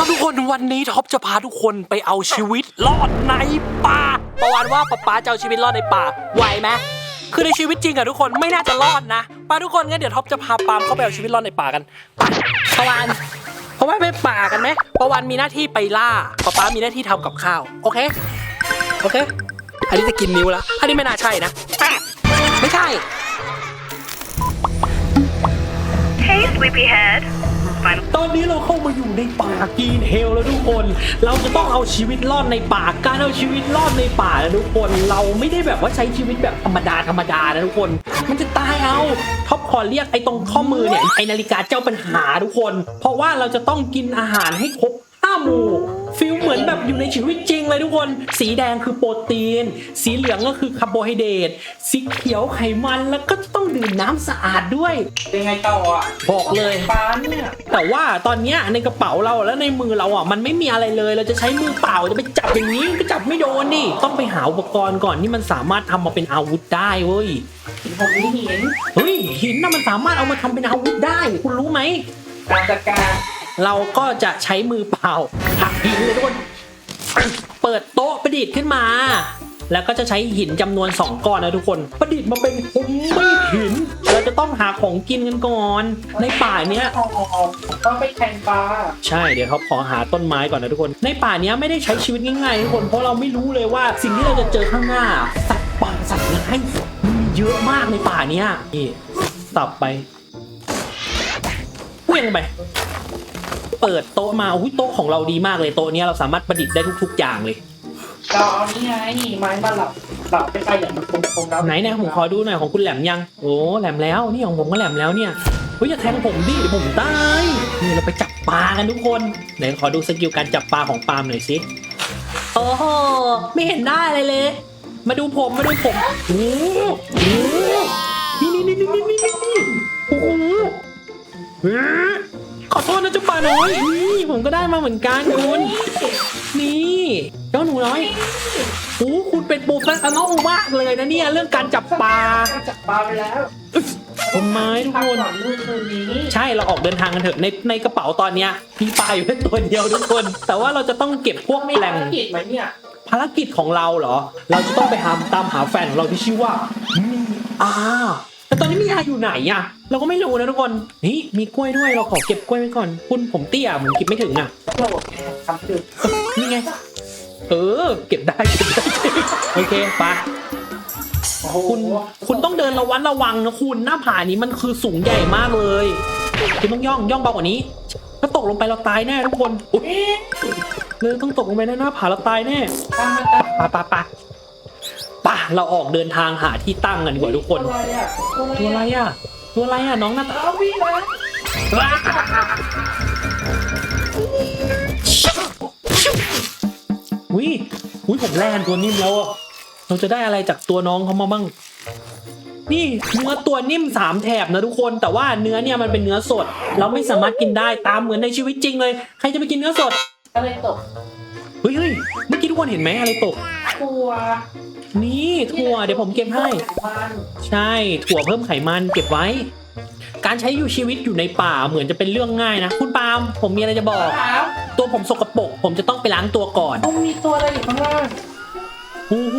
ครับทุกคนวันนี้ท็อปจะพาทุกคนไปเอาชีวิตรอดในป่าประวันว่าป๊าป๊าจะเอาชีวิตรอดในป่าไหวไหมคือในชีวิตจริงอะทุกคนไม่น่าจะรอดนะไปทุกคนงั้นเดี๋ยวท็อปจะพาปาล์มเข้าไปเอาชีวิตรอดในป่ากันไปประวันเพราะว่าไปป่ากันไหมประวันมีหน้าที่ไปล่าป๊าป๊ามีหน้าที่ทำกับข้าวโอเคโอเค อันนี้จะกินนิ้วแล้วอันนี้ไม่น่าใช่นะไม่ใช่ Hey, sleepyhead. Final ตอนนี้เราเข้ามาอยู่ในป่า กีนเฮลแล้วทุกคน เราจะต้องเอาชีวิตรอดในป่า การเอาชีวิตรอดในป่านะทุกคน เราไม่ได้แบบว่าใช้ชีวิตแบบธรรมดาธรรมดานะทุกคน มันจะตายเอาท็อปขอเรียกไอ้ตรงข้อมือเนี่ยไอ้นาฬิกาเจ้าปัญหาทุกคน เพราะว่าเราจะต้องกินอาหารให้ครบห้าหมู่ ฟิลเหมือนแบบอยู่ในชีวิตจริงเลยทุกคน สีแดงคือโปรตีน สีเหลืองก็คือคาร์โบไฮเดรตสีเขียวไขมันแล้วก็ต้องดื่มน้ำสะอาดด้วย เป็นไงต่ออะบอกเลยฟ้าเนี่ยแต่ว่าตอนเนี้ยในกระเป๋าเราแล้วในมือเราอะมันไม่มีอะไรเลย เราจะใช้มือเปล่าจะไปจับอย่างนี้ก็จับไม่โดนดิต้องไปหาอุปกรณ์ก่อนที่มันสามารถทำมาเป็นอาวุธได้เว้ยผมไม่เห็นเฮ้ยหินน่ะมันสามารถเอามาทำเป็นอาวุธได้ คุณรู้ไหมการจัดการ เราก็จะใช้มือเปล่าหักหินเลยทุกคนเปิดโต๊ะประดิษฐ์ขึ้นมา แล้วก็จะใช้หินจำนวน 2 ก้อนนะทุกคน ประดิษฐ์มาเป็นผมไม่หิน เราจะต้องหาของกินกันก่อน ในป่าเนี้ยอ๋อต้องไปแทงปลา ใช่เดี๋ยวเขาขอหาต้นไม้ก่อนนะทุกคน ในป่าเนี้ยไม่ได้ใช้ชีวิตง่ายๆทุกคน เพราะเราไม่รู้เลยว่าสิ่งที่เราจะเจอข้างหน้า สัตว์ป่าสัตว์ร้ายมีเยอะมากในป่าเนี้ยนี่สับไปเพี้ยงไป เปิดโต๊ะมาอุ้ยโต๊ะของเราดีมากเลยโต๊ะเนี้ยเราสามารถประดิษฐ์ได้ทุก ๆ อย่างเลยเราเอานี่ไงไม้มาหลับหลับไปไปอย่างมันคงๆแล้วไหนเนี่ยผมขอดูหน่อยของคุณแหลมยัง โอ้แหลมแล้วนี่ของผมก็แหลมแล้วเนี่ยเฮ้ยอย่าแทงผมดิเดี๋ยวผมตายนี่เราไปจับปลากันทุกคนไหนขอดูสกิลการจับปลาของปาล์มหน่อยสิโอ้โหไม่เห็นได้เลยเลย มาดูผมมาดูผมโอ้โหนี่นี่นี่นี่นี่นี่นี่โอ้โหเฮ้ย ขอโทษนะเจ้าปลาน้อยนี่ผมก็ได้มาเหมือนกันคุณ นี่เจ้าหนูน้อยโอ้คุณเป็นโปรเฟสชั่นอลมากเลยนะเนี่ยเรื่องการจับปลาจับปลาไปแล้วต้นไม้ทุกคนทำก่อนนู่นคืนนี้ใช่เราออกเดินทางกันเถอะในในกระเป๋าตอนเนี้ยมีปลาอยู่แค่ตัวเดียวทุกคน แต่ว่าเราจะต้องเก็บพวกมีแหล่งภารกิจไหมเนี่ยภารกิจของเราเหรอ เราจะต้องไปหาตามหาแฟนของเราที่ชื่อว่ามีอา แต่ตอนนี้มีอาอยู่ไหนอะเราก็ไม่รู้นะทุกคนนี่มีกล้วยด้วยเราขอเก็บกล้วยไว้ก่อน คุณผมเตี้ยผมเก็บไม่ถึงอะโหลดคำคือนี่ไง เออ เก็บได้เก็บได้โอเคไปโอ้โหคุณคุณต้องเดินระวัดระวังนะคุณหน้าผานี้มันคือสูงใหญ่มากเลยคุณต้องย่องย่องเบากว่านี้ ถ้าตกลงไปเราตายแน่ทุกคนอุ๊ยเอ๊ะเลยต้องตกลงไปในหน้าผาเราตายแน่ตามมาตามปะปะปะ ปะเราออกเดินทางหาที่ตั้งกันดีกว่าทุกคน ตัวอะไรอะตัวอะไรอะ ตัวอะไรอะน้องหน้าตาเอาวิ่งนะอุ้ยอุ้ยผมแล่นตัวนิ่มแล้วอะเราจะได้อะไรจากตัวน้องเขามาบ้าง นี่เนื้อตัวนิ่มสามแถบนะทุกคนแต่ว่าเนื้อเนี่ยมันเป็นเนื้อสด เราไม่สามารถกินได้ตามเหมือนในชีวิตจริงเลย ใครจะไปกินเนื้อสดอะไรตกเฮ้ยเฮ้ยเมื่อกี้ทุกคนเห็นไหมอะไรตก ตัว นี่ถั่วเดี๋ยวผมเก็บให้มันใช่ถั่วเพิ่มไขมันเก็บไว้ การใช้อยู่ชีวิตอยู่ในป่าเหมือนจะเป็นเรื่องง่ายนะ คุณปาล์มผมมีอะไรจะบอกขาวตัวผมสกปรกผมจะต้องไปล้างตัวก่อนต้องมีตัวอะไรอยู่ข้างล่างโอ้โห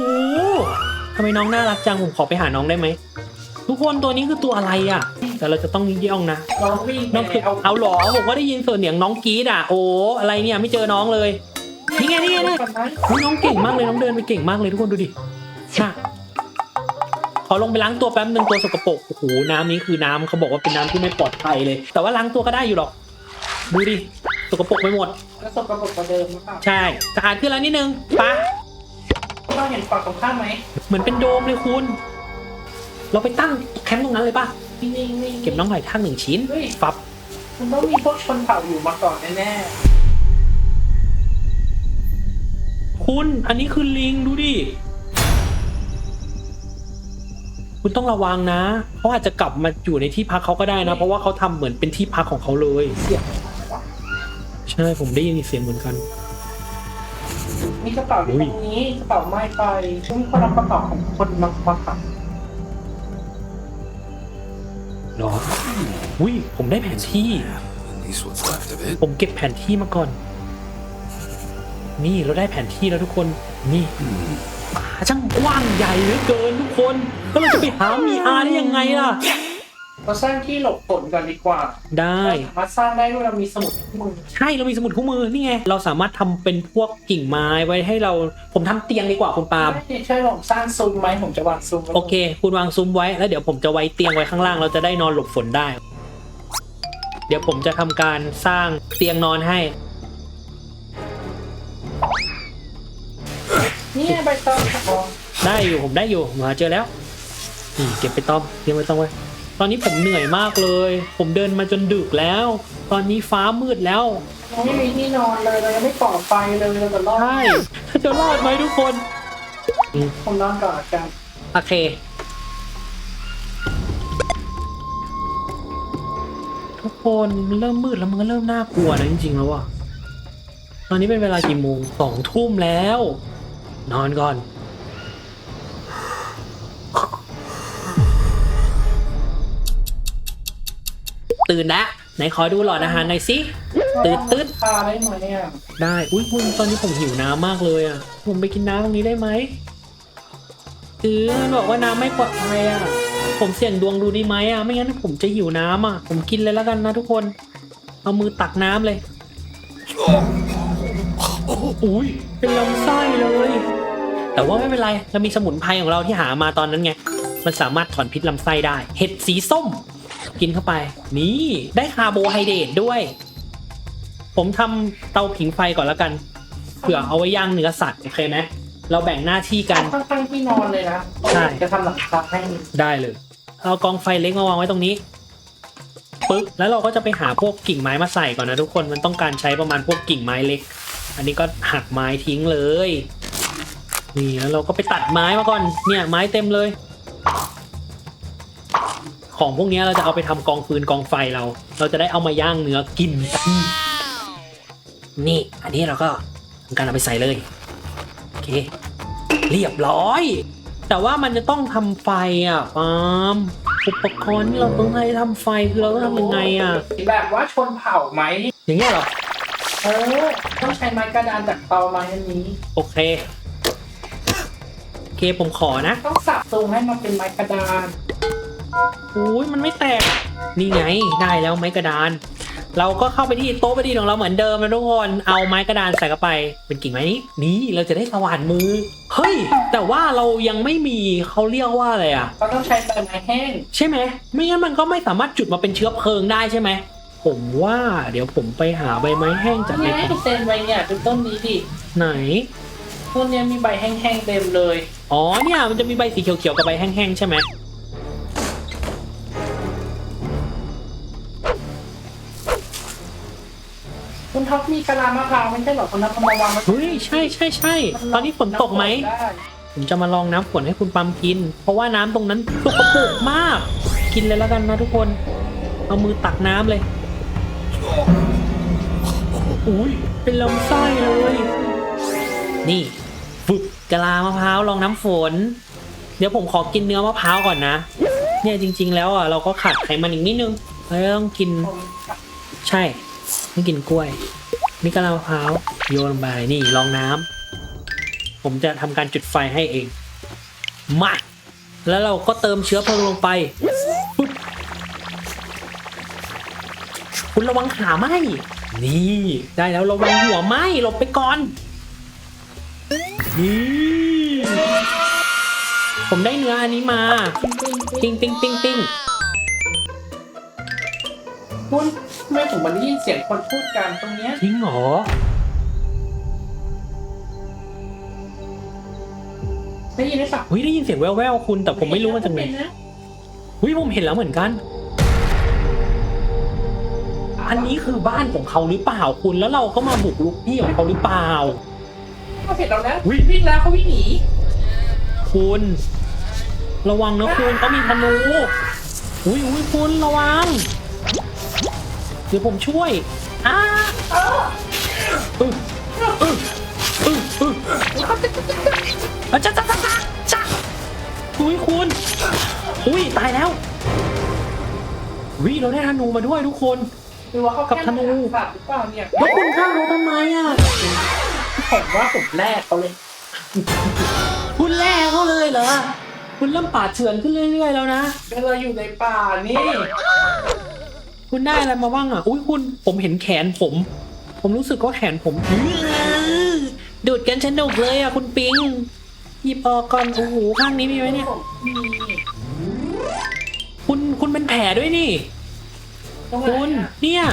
ทำไมน้องน่ารักจังผมขอไปหาน้องได้ไหมทุกคนตัวนี้คือตัวอะไรอะ แต่เราจะต้องย่องนะน้องวิ่งน้องไปคือเอาเอาหรอผมก็ได้ยินเสียงน้องกรีดอะโอ้อะไรเนี่ยไม่เจอน้องเลยนี่ไงนี่ไงนี่ก่อนไหมอุ๊ยน้องเก่งมากเลยน้องเดินไปเก่งมากเลยทุกคนดูดิ น่ะขอลงไปล้างตัวแป๊บนึงตัวสกปรกโอ้โหน้ำนี้คือน้ำเขาบอกว่าเป็นน้ำที่ไม่ปลอดภัยเลย แต่ว่าล้างตัวก็ได้อยู่หรอก ดูดิสกปรกไปหมด แล้วสกปรกกว่าเดิมหรือเปล่าใช่สะอาดขึ้นแล้วนิดนึงปะต้องเห็นฝั่งตรงข้ามไหมเหมือนเป็นโดมเลยคุณ เราไปตั้งแคมป์ตรงนั้นเลยปะนิ่งๆนิ่งๆเก็บน้องหอยทากหนึ่งชิ้นเฮ้ยฟับมันต้องมีพวกชนเผ่าอยู่มาก่อนแน่คุณอันนี้คือลิงดูดิ คุณต้องระวังนะเขาอาจจะกลับมาอยู่ในที่พักเขาก็ได้นะ เพราะว่าเขาทำเหมือนเป็นที่พักของเขาเลยๆเสียงใช่ผมได้ยินเสียงเหมือนกัน มีกระเป๋าอยู่ตรงนี้กระเป๋าไม้ไปมีคนเอากระเป๋าของคนมามาขับหรออุ้ยผมได้แผนที่ At least what's left of it. ผมเก็บแผนที่มาก่อน นี่เราได้แผนที่แล้วทุกคน นี่ ป่าช่างกว้างใหญ่เหลือเกินทุกคนแล้วเราจะไปหามีอาได้ยังไงล่ะ เราสร้างที่หลบฝนก่อนดีกว่าได้ เราสามารถสร้างได้ด้วยเรามีสมุดที่มือใช่เรามีสมุดคู่มือนี่ไง เราสามารถทำเป็นพวกกิ่งไม้ไว้ให้เราผมทำเตียงดีกว่าคุณปาล์มไม่ช่วยผมสร้างซุ้มไหมผมจะวางซุ้มไว้โอเค คุณวางซุ้มไว้แล้วเดี๋ยวผมจะไว้เตียงไว้ข้างล่างเราจะได้นอนหลบฝนได้ เดี๋ยวผมจะทำการสร้างเตียงนอนให้ นี่ไงใบตองอ๋อได้อยู่ผมได้อยู่ผมหาเจอแล้วนี่เก็บไปต้อมเตรียมไว้ต้องไว้ตอนนี้ผมเหนื่อยมากเลย ผมเดินมาจนดึกแล้ว ตอนนี้ฟ้ามืดแล้วเราไม่มีที่นอนเลยเรายังไม่ก่อไฟเลยเราจะรอดใช่ถ้าจะรอดไหมทุกคนผมนอนก่อนละกันโอเคทุกคนมันเริ่มมืดแล้วมันก็เริ่มน่ากลัวนะจริงๆแล้วอะตอนนี้เป็นเวลากี่โมงสองทุ่มแล้ว นอนก่อน ตื่นแล้วไหนขอดูหลอดอาหารหน่อยสิตื่นตื่นพาได้ไหมอะได้อุ้ยคุณตอนนี้ผมหิวน้ำมากเลยอะ ผมไปกินน้ำตรงนี้ได้ไหมคือมันบอกว่าน้ำไม่ปลอดภัยอะ ผมเสี่ยงดวงดูดีไหมอะ ไม่งั้นผมจะหิวน้ำอะ ผมกินเลยแล้วกันนะทุกคน เอามือตักน้ำเลย อุ้ยเป็นลำไส้เลย แต่ว่าไม่เป็นไรเรามีสมุนไพรของเราที่หามาตอนนั้นไง มันสามารถถอนพิษลำไส้ได้ เห็ดสีส้ม กินเข้าไป นี่ได้คาร์โบไฮเดรตด้วย ผมทำเตาผิงไฟก่อนแล้วกันเผื่อเอาไว้ย่างเนื้อสัตว์โอเคไหมเราแบ่งหน้าที่กันข้างๆที่นอนเลยนะใช่ จะทำหลังคาให้ได้เลย เอากองไฟเล็กมาวางไว้ตรงนี้ปึ๊บแล้วเราก็จะไปหาพวกกิ่งไม้มาใส่ก่อนนะทุกคนมันต้องการใช้ประมาณพวกกิ่งไม้เล็ก อันนี้ก็หักไม้ทิ้งเลย นี่แล้วเราก็ไปตัดไม้มาก่อน เนี่ยไม้เต็มเลย ของพวกนี้เราจะเอาไปทำกองฟืนกองไฟเรา เราจะได้เอามาย่างเนื้อกินกันนี่ อันนี้เราก็ทำการเอาไปใส่เลย โอเค เรียบร้อย แต่ว่ามันจะต้องทำไฟอะปาล์มอุปกรณ์ที่เราต้องใช้ทำไฟคือเราต้องทำยังไงอะ แบบว่าชนเผ่าไหมอย่างเงี้ยเหรอ เออ ต้องใช้ไม้กระดานจากเตาไม้อันนี้ โอเค โอเคผมขอนะ ต้องสับทรงให้มันเป็นไม้กระดานอุ้ยมันไม่แตก นี่ไงได้แล้วไม้กระดาน เราก็เข้าไปที่โต๊ะประดิษฐ์ของเราเหมือนเดิมนะทุกคน เอาไม้กระดานใส่เข้าไป เป็นกิ่งไม้นี้ นี่เราจะได้สว่านมือ เฮ้ย แต่ว่าเรายังไม่มีเขาเรียกว่าอะไรอะก็ต้องใช้ใบไม้แห้ง ใช่ไหม ไม่งั้นมันก็ไม่สามารถจุดมาเป็นเชื้อเพลิงได้ใช่ไหม ผมว่า เดี๋ยวผมไปหาใบไม้แห้งจากในนี่เต็มใบเนี่ยเป็นต้นนี้ดิไหน ต้นเนี้ยมีใบแห้งๆเต็มเลย อ๋อเนี่ยมันจะมีใบสีเขียวๆกับใบแห้งๆใช่ไหมคุณท็อปมีกะลามะพร้าวไม่ใช่เหรอคุณท็อปเอามาวางไว้เฮ้ยใช่ใช่ใช่ตอนนี้ฝนตกไหมได้ผมจะมาลองน้ำฝนให้คุณปั๊มกิน เพราะว่าน้ำตรงนั้นสกปรกมาก กินเลยแล้วกันนะทุกคน เอามือตักน้ำเลย อุ้ยเป็นลำไส้เลย นี่ฝึกกะลามะพร้าวลองน้ำฝน เดี๋ยวผมขอกินเนื้อมะพร้าวก่อนนะ เนี่ยจริง ๆ แล้วอะเราก็ขาดไขมันอีกนิดนึงเราต้องกิน ใช่ต้องกินกล้วย นี่กะลามะพร้าวโยนลงไปนี่ลองน้ำผมจะทำการจุดไฟให้เอง มา แล้วเราก็เติมเชื้อเพลิงลงไป คุณระวังขาไหมนี่ได้แล้วระวังหัวไหมหลบไปก่อนนี่ผมได้เนื้ออันนี้มาปิ้งปิ้งปิ้งปิ้งคุณทำไมผมมันได้ยินเสียงคนพูดกันตรงเนี้ยจริงเหรอได้ยินไหมปะเฮ้ยได้ยินเสียงแว่วๆคุณแต่ผมไม่รู้มาจากไหนนะเฮ้ยผมเห็นแล้วเหมือนกัน อันนี้คือบ้านของเขาหรือเปล่าคุณ แล้วเราก็มาบุกรุกที่ของเขาหรือเปล่า เขาเห็นเราแล้วอุ๊ยวิ่งแล้วเขาวิ่งหนีคุณ ระวังนะคุณเขามีธนูอุ้ยอุ้ยคุณระวังเดี๋ยวผมช่วยอ้าอึ๊บอึ๊บอึ๊บอึ๊บอะจ้าจ้าจ้าจ้าจ้าอุ้ยคุณอุ้ยตายแล้ววิเราได้ธนูมาด้วยทุกคน หรือว่าเขากับธนูสัตว์หรือเปล่าเนี่ยแล้วคุณฆ่าเขาทำไมอะผมว่าผมแรกเขาเลย คุณแรกเขาเลยเหรอ คุณเริ่มป่าดเฉือนขึ้นเรื่อยๆแล้วนะก็เราอยู่ในป่านี่ คุณได้อะไรมาบ้างอะ อุ้ยคุณผมเห็นแขนผม ผมรู้สึกว่าแขนผมอื้อดูดกันสนุกเลยอะคุณปิงหยิบออกก่อนโอ้โหข้างนี้มีไหมเนี่ย มี คุณคุณเป็นแผลด้วยนี่ตรงไหน คุณอะเนี่ย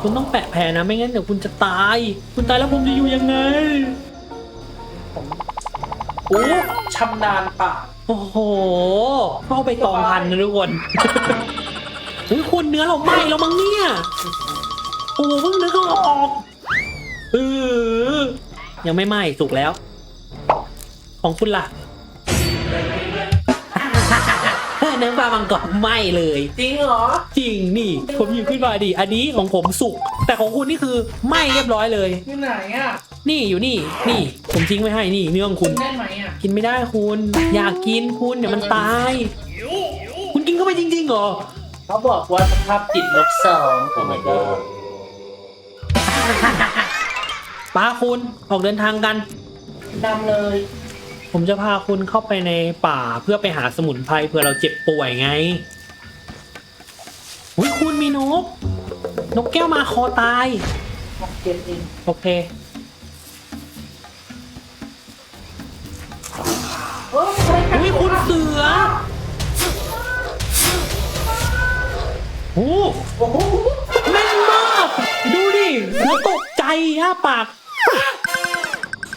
คุณต้องแปะแผลนะไม่งั้นเดี๋ยวคุณจะตาย คุณตายแล้วผมจะอยู่ยังไงผมโอ้ชำนาญป่าโอ้โหเข้าไปตองพันนะทุกคนอุ้ยคุณเนื้อเราไหม้แล้วมั้งเนี่ยโอ้โหเพิ่งนึกออกเออยังไม่ไหม้สุกแล้ว ของคุณล่ะ เนื้อปลามังกรไหม้เลย จริงเหรอ จริงนี่ ผมหยิบขึ้นมาดิอันนี้ของผมสุก แต่ของคุณนี่คือไหม้เรียบร้อยเลยที่ไหนอะนี่อยู่นี่นี่ ผมทิ้งไว้ให้นี่เนื้อของคุคุณณ ได้ไหมอะกินไม่ได้คุณ อยากกินคุณเดี๋ยวมันตาย คุณกินเข้าไปจริงๆเหรอ เขาบอกว่าสภาพจิตลบสองโอ้ my god ป้าคุณออกเดินทางกัน ดำเลย ผมจะพาคุณเข้าไปในป่าเพื่อไปหาสมุนไพรเผื่อเราเจ็บป่วยไงอุ้ยคุณมีนก นกแก้วมาคอตายมอเก็บเองโอเคโอ้ยใครกัดอุ้ยคุณเสือโอ้โอ้โหแม่นมาก ดูดิเสือตกใจฮะปาก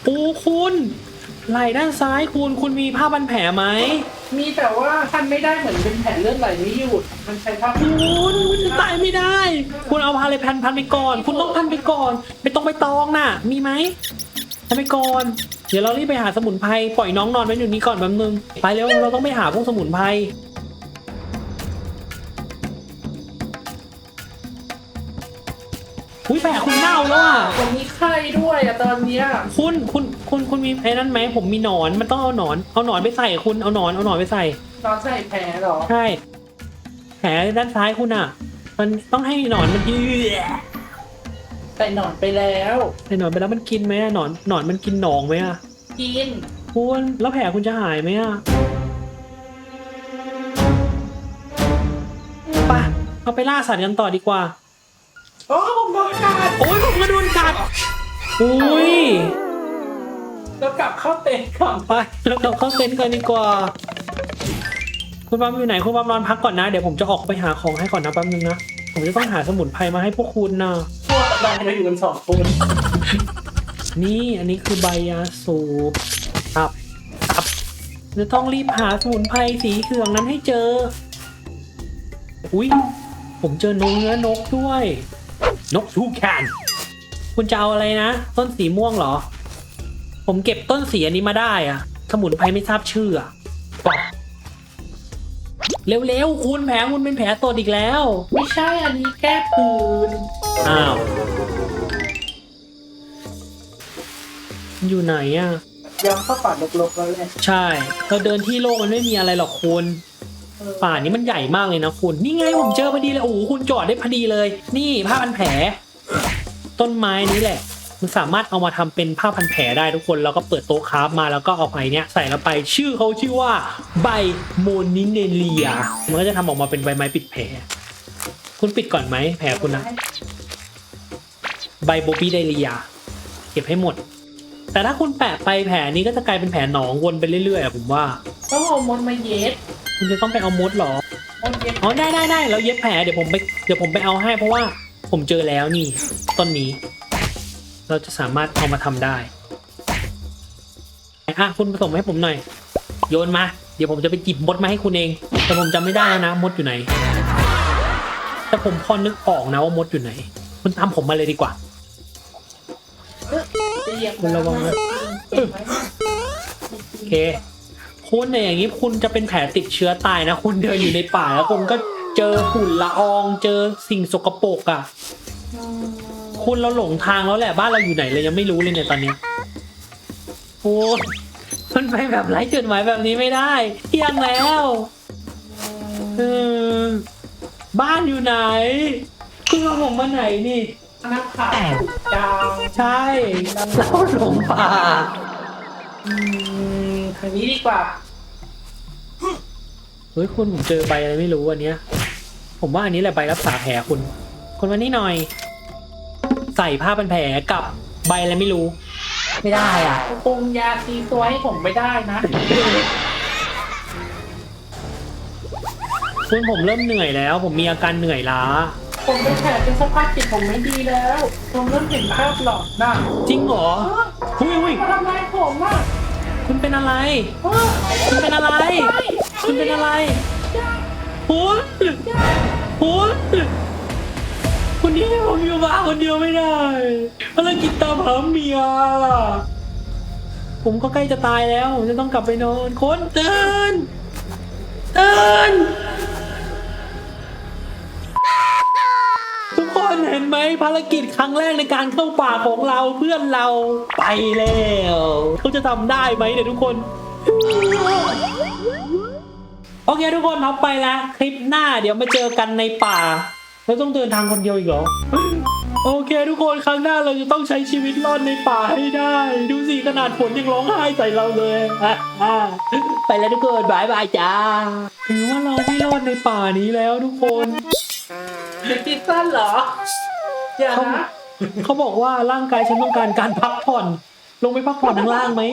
โอ้คุณ ไหล่ด้านซ้ายคุณคุณมีผ้าพันแผลไหมมีแต่ว่าทันไม่ได้เหมือนเป็นแผ่นเลือดไหลไม่หยุดมันใช้ผ้าคุณคุณจะตายไม่ได้ คุณเอาพาเลยพันพันไปก่อน คุณต้องพันไปก่อนไปตรงไปตองน่ะ มีไหมพันไปก่อน เดี๋ยวเรารีบไปหาสมุนไพรปล่อยน้องนอนไว้อยู่นี้ก่อนแป๊บนึงไปเร็วเราต้องไปหาพวกสมุนไพรอุ้ยแผลคุณเน่าแล้วอะผมมีไข้ด้วยอะตอนเนี้ยคุณคุณ คุณคุณมีไอ้นั่นไหมผมมีหนอนมันต้องเอาหนอนเอาหนอนไปใส่คุณเอาหนอนเอาหนอนไปใส่นอนใส่แผลเหรอใช่แผลด้านซ้ายคุณอะ มันต้องให้หนอนมันยืดใส่หนอนไปแล้วไอ้หนอนไปแล้วมันกินไหมอะหนอนหนอนมันกินหนองไหมอะกินคุณแล้วแผลคุณจะหายไหมอะไปเอาไปล่าสัตว์กันต่อดีกว่า โอ้ผมโดนกัดโอ้ยผมก็โดนกัดอุ้ย แล้วกลับเข้าเต็นท์ก่อนไปแล้วเราเข้าเต็นท์กันดีกว่า คุณบอมอยู่ไหนคุณบอมนอนพักก่อนนะ เดี๋ยวผมจะออกไปหาของให้ก่อนนะแป๊บนึงนะ ผมจะต้องหาสมุนไพรมาให้พวกคุณนะพวกเราเราอยู่กันสองคน นี่อันนี้คือใบยาสูบตับตับจะต้องรีบหาสมุนไพรสีเหลืองนั้นให้เจอ อุ้ยผมเจอนกเนื้อนกด้วย นกทูแคนคุณจะเอาอะไรนะ ต้นสีม่วงเหรอ ผมเก็บต้นสีอันนี้มาได้อะสมุนไพรไม่ทราบชื่ออะบอกเร็วๆคุณแผลคุณเป็นแผลตดอีกแล้ว ไม่ใช่อันนี้แก้ปืนอ้าว อยู่ไหนอะย้อนเข้าป่าลกๆแล้วแหละใช่เราเดินที่โล่งมันไม่มีอะไรหรอกคุณเออป่านี้มันใหญ่มากเลยนะคุณ นี่ไงผมเจอพอดีเลยโอ้โหคุณจอดได้พอดีเลย นี่ผ้าพันแผล ต้นไม้นี้แหละ มันสามารถเอามาทำเป็นผ้าพันแผลได้ทุกคนแล้วก็เปิดโต๊ะคราฟมาแล้วก็เอาไปเนี้ยใส่แล้วไปชื่อเขาชื่อว่าใบโมนิเนเลียมันก็จะทำออกมาเป็นใบไม้ปิดแผลคุณปิดก่อนไหมแผลคุณนะใบโบบี้ไดเลียเก็บให้หมด แต่ถ้าคุณแปะไปแผลนี้ก็จะกลายเป็นแผลหนองวนไปเรื่อยๆอะผมว่าต้องเอามดมาเย็ดคุณจะต้องไปเอามดเหรอมดเย็ดอ๋อได้ได้ได้เราเย็บแผลเดี๋ยวผมไปเดี๋ยวผมไปเอาให้เพราะว่าผมเจอแล้วนี่ต้นนี้ เราจะสามารถเอามาทำได้อะคุณผสมให้ผมหน่อย โยนมา เดี๋ยวผมจะไปจิบมดมาให้คุณเอง แต่ผมจำไม่ได้แล้วนะมดอยู่ไหน แต่ผมพอนึกออกนะว่ามดอยู่ไหน คุณทำผมมาเลยดีกว่าจะเหยียบคุณระวังนะเก็บไว้โอเค คุณเนี่ยอย่างนี้คุณจะเป็นแผลติดเชื้อตายนะ คุณเดินอยู่ในป่าแล้วคุณก็เจอฝุ่นละออง เจอสิ่งสกปรกอะอืม คุณเราหลงทางแล้วแหละบ้านเราอยู่ไหนเลยยังไม่รู้เลยเนี่ยตอนเนี้ยโอ้ยมันไปแบบไร้จุดหมายแบบนี้ไม่ได้เที่ยงแล้วเออบ้านอยู่ไหน คุณเอาผมมาไหนนี่นะคะถูกดาวใช่เราหลงป่าอืมทางนี้ดีกว่าเฮ้ยคุณผมเจอใบอะไรไม่รู้อันเนี้ย ผมว่าอันนี้แหละใบรักษาแผลคุณคุณมานี่หน่อย ใส่ผ้าพันแผลกับใบอะไรไม่รู้ ไม่ได้อะ ปรุงยาซีตัวให้ผมไม่ได้นะ คุณผมเริ่มเหนื่อยแล้ว ผมมีอาการเหนื่อยล้า ผมเป็นแผลเป็นสภาพจิตผมไม่ดีแล้ว ผมเริ่มเห็นภาพหลอนน่ะจริงเหรอหุยหุยมาทำร้ายผมอะคุณเป็นอะไรเออคุณเป็นอะไร คุณเป็นอะไร คุณคุณ คนนี้ผมอยู่บ้านคนเดียวไม่ได้ภารกิจตามหาเมีย ผมก็ใกล้จะตายแล้ว ผมจะต้องกลับไปนอนคนตื่นตื่นทุกคนเห็นไหมภารกิจครั้งแรกในการเข้าป่าของเราเพื่อนเราไปแล้วเขาจะทำได้ไหมเนี่ยทุกคนโอเคทุกคนเอาไปแล้ว คลิปหน้าเดี๋ยวมาเจอกันในป่า เราต้องเดินทางคนเดียวอีกเหรอ โอเคทุกคนครั้งหน้าเราจะต้องใช้ชีวิตรอดในป่าให้ได้ ดูสิขนาดฝนยังร้องไห้ใส่เราเลยอะอะไปแล้วทุกคนบายบายจ้า ถือว่าเราไม่รอดในป่านี้แล้วทุกคนเด็กติดสั้นเหรอ อย่าเขานะเขาบอกว่าร่างกายฉันต้องการการพักผ่อน ลงไปพักผ่อนข้างล่างไหม